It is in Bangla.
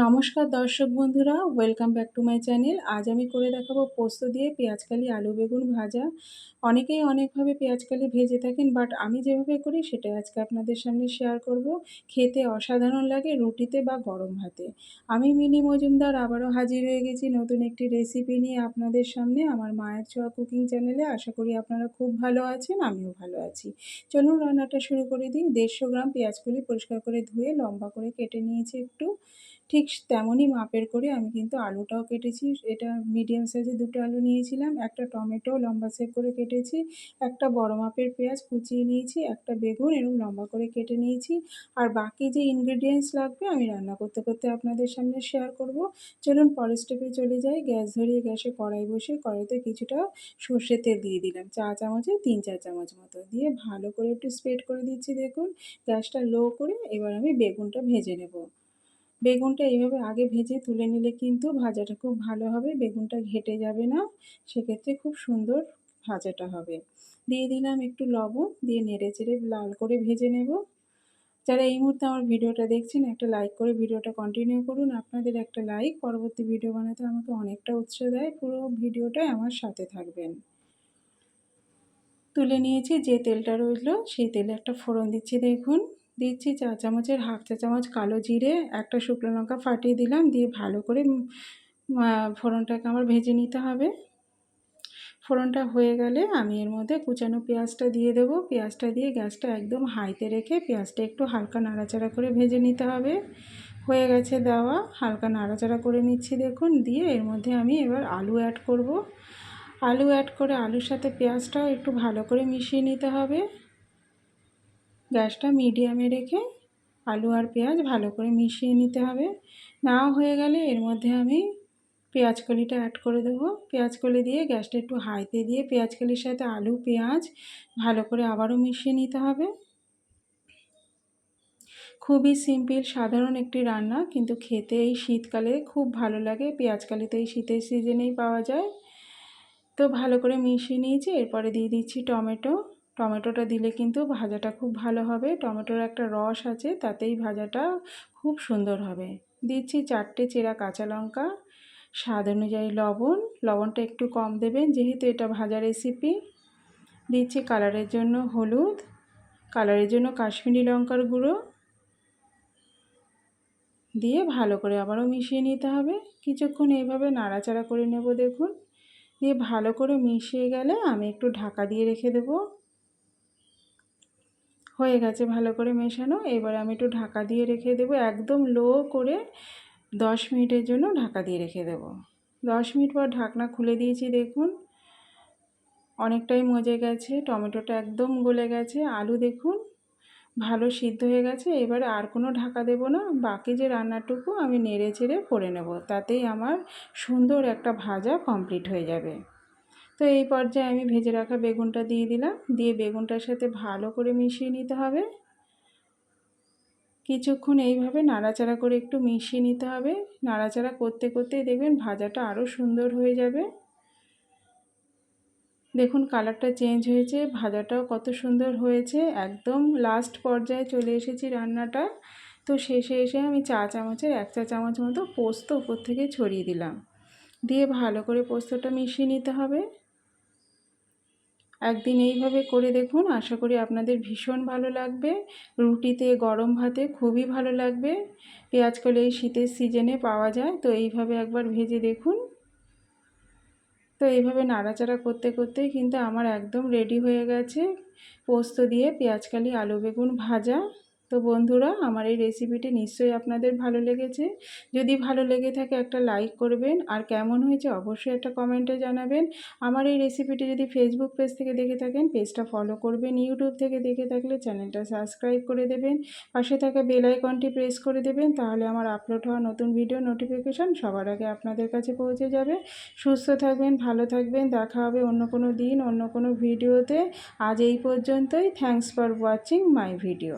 নমস্কার দর্শক বন্ধুরা welcome back to my channel আজ আমি করে দেখাবো পোস্ত দিয়ে পেঁয়াজকালি আলু বেগুন ভাজা। অনেকেই অনেকভাবে পেঁয়াজকালি ভেজে থাকেন বাট আমি যেভাবে করি সেটাই আজকে আপনাদের সামনে শেয়ার করব। খেতে অসাধারণ লাগে রুটিতে বা গরম ভাতে। আমি মিনি মজুমদার আবারও হাজির হয়ে গেছি নতুন একটি রেসিপি নিয়ে আপনাদের সামনে আমার মায়ের ছোঁয়া কুকিং চ্যানেলে আশা করি আপনারা খুব ভালো আছেন, আমিও ভালো আছি। চলুন রান্নাটা শুরু করে দিই। দেড়শো গ্রাম পেঁয়াজকলি পরিষ্কার করে ধুয়ে লম্বা করে কেটে নিয়েছি একটু। ঠিক তেমনই মাপের করে আমি কিন্তু আলুটাও কেটেছি। এটা মিডিয়াম সাইজে দুটো আলু নিয়েছিলাম, একটা টমেটো লম্বা সেপ করে কেটেছি, একটা বড় মাপের পেঁয়াজ কুচিয়ে নিয়েছি, একটা বেগুন এরকম লম্বা করে কেটে নিয়েছি। আর বাকি যে ইনগ্রেডিয়েন্টস লাগবে আমি রান্না করতে করতে আপনাদের সামনে শেয়ার করব। চলুন পরের স্টেপে চলে যাই। গ্যাস ধরিয়ে গ্যাসে কড়াই বসে কড়াইতে কিছুটা সর্ষে তেল দিয়ে দিলাম। চা চামচে তিন চার চামচ মতো দিয়ে ভালো করে একটু স্প্রেড করে দিচ্ছি দেখুন। গ্যাসটা লো করে এবার আমি বেগুনটা ভেজে নেব। বেগুনটা এইভাবে আগে ভেজে তুলে নিলে কিন্তু ভাজাটা খুব ভালো হবে, বেগুনটা ঘেটে যাবে না। সেক্ষেত্রে খুব সুন্দর ভাজাটা হবে। দিয়ে দিলাম একটু লবণ, দিয়ে নেড়ে চেড়ে লাল করে ভেজে নেব। যারা এই মুহূর্তে আমার ভিডিওটা দেখছেন, একটা লাইক করে ভিডিওটা কন্টিনিউ করুন। আপনাদের একটা লাইক পরবর্তী ভিডিও বানাতে আমাকে অনেকটা উৎসাহ দেয়। পুরো ভিডিওটাই আমার সাথে থাকবেন। তুলে নিয়েছি যে তেলটা রইল, সেই তেলে একটা ফোড়ন দিচ্ছি দেখুন। দিচ্ছি চা চামচের হাফ চা চামচ কালো জিরে, একটা শুকনো লঙ্কা ফাটিয়ে দিলাম, দিয়ে ভালো করে ফোড়নটাকে আমার ভেজে নিতে হবে। ফোড়নটা হয়ে গেলে আমি এর মধ্যে কুচানো পেঁয়াজটা দিয়ে দেবো। পেঁয়াজটা দিয়ে গ্যাসটা একদম হাইতে রেখে পেঁয়াজটা একটু হালকা নাড়াচাড়া করে ভেজে নিতে হবে। হয়ে গেছে দেওয়া, হালকা নাড়াচাড়া করে নিচ্ছি দেখুন, দিয়ে এর মধ্যে আমি এবার আলু অ্যাড করব। আলু অ্যাড করে আলুর সাথে পেঁয়াজটাও একটু ভালো করে মিশিয়ে নিতে হবে। গ্যাসটা মিডিয়ামে রেখে আলু আর পেঁয়াজ ভালো করে মিশিয়ে নিতে হবে। নাও হয়ে গেলে এর মধ্যে আমি পেঁয়াজ কলিটা অ্যাড করে দেবো। পেঁয়াজ কলি দিয়ে গ্যাসটা একটু হাইতে দিয়ে পেঁয়াজ কলির সাথে আলু, পেঁয়াজ ভালো করে আবারও মিশিয়ে নিতে হবে। খুবই সিম্পল সাধারণ একটি রান্না, কিন্তু খেতে এই শীতকালে খুব ভালো লাগে। পেঁয়াজকালি তো এই শীতের সিজনেই পাওয়া যায়। তো ভালো করে মিশিয়ে নিয়েছি, এরপরে দিয়ে দিচ্ছি টমেটো। টমেটোটা দিলে কিন্তু ভাজাটা খুব ভালো হবে। টমেটোর একটা রস আছে, তাতেই ভাজাটা খুব সুন্দর হবে। দিচ্ছি চারটে চেরা কাঁচা লঙ্কা, স্বাদ অনুযায়ী লবণ। লবণটা একটু কম দেবেন, যেহেতু এটা ভাজা রেসিপি দিচ্ছি কালারের জন্য হলুদ, কালারের জন্য কাশ্মীরি লঙ্কার গুঁড়ো। দিয়ে ভালো করে আবারও মিশিয়ে নিতে হবে। কিছুক্ষণ এইভাবে নাড়াচাড়া করে নেব, দেখুন। দিয়ে ভালো করে মিশিয়ে গেলে আমি একটু ঢাকা দিয়ে রেখে দেবো। হয়ে গেছে ভালো করে মেশানো। এবার আমি একটু ঢাকা দিয়ে রেখে দেবো। একদম লো করে দশ মিনিটের জন্য ঢাকা দিয়ে রেখে দেবো। দশ মিনিট পর ঢাকনা খুলে দিয়েছি, দেখুন। অনেকটাই মজে গেছে, টমেটোটা একদম গলে গেছে, আলু দেখুন ভালো সিদ্ধ হয়ে গেছে। এবারে আর কোনো ঢাকা দেব না, বাকি যে রান্নাটুকু আমি নেড়ে চেড়ে করে নেব। তাতেই আমার সুন্দর একটা ভাজা কমপ্লিট হয়ে যাবে। তো এই পর্যায়ে আমি ভেজে রাখা বেগুনটা দিয়ে দিলাম। দিয়ে বেগুনটার সাথে ভালো করে মিশিয়ে নিতে হবে। কিছুক্ষণ এইভাবে নাড়াচাড়া করে একটু মিশিয়ে নিতে হবে। নাড়াচাড়া করতে করতেই দেখবেন ভাজাটা আরও সুন্দর হয়ে যাবে। দেখুন কালারটা চেঞ্জ হয়েছে, ভাজাটাও কত সুন্দর হয়েছে। একদম লাস্ট পর্যায়ে চলে এসেছি রান্নাটা। তো শেষে এসে আমি চা চামচের এক চা চামচ মতো পোস্ত উপর থেকে ছড়িয়ে দিলাম। দিয়ে ভালো করে পোস্তটা মিশিয়ে নিতে হবে। একদিন এইভাবে করে দেখুন, আশা করি আপনাদের ভীষণ ভালো লাগবে। রুটিতে, গরম ভাতে খুবই ভালো লাগবে। পেঁয়াজ কলে এই শীতের সিজনে পাওয়া যায়, তো এইভাবে একবার ভেজে দেখুন। তো এইভাবে নাড়াচাড়া করতে করতে কিন্তু আমার একদম রেডি হয়ে গেছে। পোস্ত দিয়ে পেঁয়াজকালি আলু বেগুন ভাজা। তো বন্ধুরা, আমার এই রেসিপিটি নিশ্চয়ই আপনাদের ভালো লেগেছে। যদি ভালো লেগে থাকে একটা লাইক করবেন, আর কেমন হয়েছে অবশ্যই একটা কমেন্টে জানাবেন। আমার এই রেসিপিটি যদি ফেসবুক পেজ থেকে দেখে থাকেন পেজটা ফলো করবেন। ইউটিউব থেকে দেখে থাকলে চ্যানেলটা সাবস্ক্রাইব করে দেবেন। পাশে থাকা বেল আইকনটি প্রেস করে দেবেন, তাহলে আমার আপলোড হওয়া নতুন ভিডিও নোটিফিকেশান সবার আগে আপনাদের কাছে পৌঁছে যাবে। সুস্থ থাকবেন, ভালো থাকবেন, দেখা হবে অন্য কোনো দিন, অন্য কোনো ভিডিওতে আজ এই পর্যন্তই। Thanks for watching my video